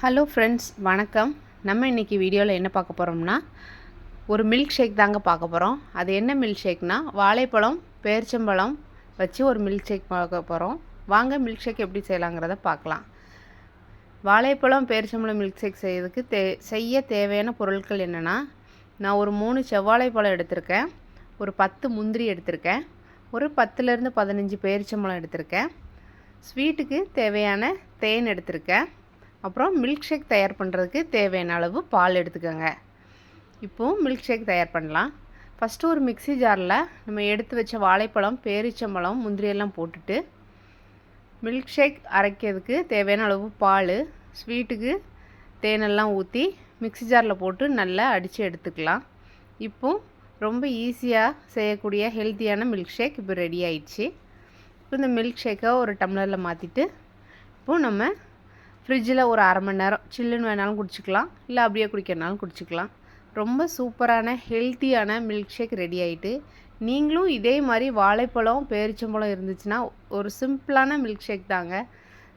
Hello friends வணக்கம். நம்ம இன்றைக்கி வீடியோவில் என்ன பார்க்க போகிறோம்னா ஒரு மில்க் ஷேக் தாங்க பார்க்க போகிறோம் அது என்ன மில்க் ஷேக்னா வாழைப்பழம் பேரிச்சம்பழம் வச்சு ஒரு மில்க் ஷேக் பார்க்க போகிறோம் வாங்க மில்க் ஷேக் எப்படி செய்யலாங்கிறத பார்க்கலாம். வாழைப்பழம் பேரிச்சம்பழம் மில்க் ஷேக் செய்யறதுக்கு தே செய்ய தேவையான பொருட்கள் என்னென்னா நான் ஒரு மூணு செவ்வாழைப்பழம் எடுத்திருக்கேன். ஒரு பத்து முந்திரி எடுத்திருக்கேன். ஒரு பத்துலேருந்து பதினஞ்சு பேரிச்சம்பழம் எடுத்திருக்கேன். ஸ்வீட்டுக்கு தேவையான தேன் எடுத்திருக்கேன். அப்புறம் மில்க் ஷேக் தயார் பண்ணுறதுக்கு தேவையான அளவு பால் எடுத்துக்கோங்க. இப்போது மில்க் ஷேக் தயார் பண்ணலாம். ஃபஸ்ட்டு ஒரு மிக்ஸி ஜாரில் நம்ம எடுத்து வச்ச வாழைப்பழம் பேரிச்சம்பழம் முந்திரியெல்லாம் போட்டுட்டு மில்க் ஷேக் அரைக்கிறதுக்கு தேவையான அளவு பால் ஸ்வீட்டுக்கு தேனெல்லாம் ஊற்றி மிக்ஸி ஜாரில் போட்டு நல்லா அடித்து எடுத்துக்கலாம். இப்போது ரொம்ப ஈஸியாக செய்யக்கூடிய ஹெல்த்தியான மில்க் ஷேக் இப்போ ரெடி ஆயிடுச்சு. இப்போ இந்த மில்க் ஷேக்கை ஒரு டம்ளரில் மாற்றிட்டு இப்போது நம்ம ஃப்ரிட்ஜில் ஒரு அரை மணி நேரம் சில்லுன்னு வேணாலும் குடிச்சிக்கலாம். இல்லை அப்படியே குடிக்கிறனாலும் குடிச்சிக்கலாம். ரொம்ப சூப்பரான ஹெல்த்தியான மில்க் ஷேக் ரெடி ஆகிட்டு நீங்களும் இதே மாதிரி வாழைப்பழம் பேரிச்சம்பழம் இருந்துச்சுன்னா ஒரு சிம்பிளான மில்க் ஷேக் தாங்க.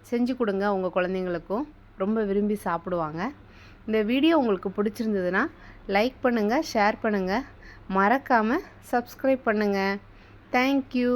செஞ்சு கொடுங்க உங்கள் குழந்தைங்களுக்கும். ரொம்ப விரும்பி சாப்பிடுவாங்க. இந்த வீடியோ உங்களுக்கு பிடிச்சிருந்ததுன்னா லைக் பண்ணுங்கள் ஷேர் பண்ணுங்கள் மறக்காமல் சப்ஸ்கிரைப் பண்ணுங்கள் தேங்க்யூ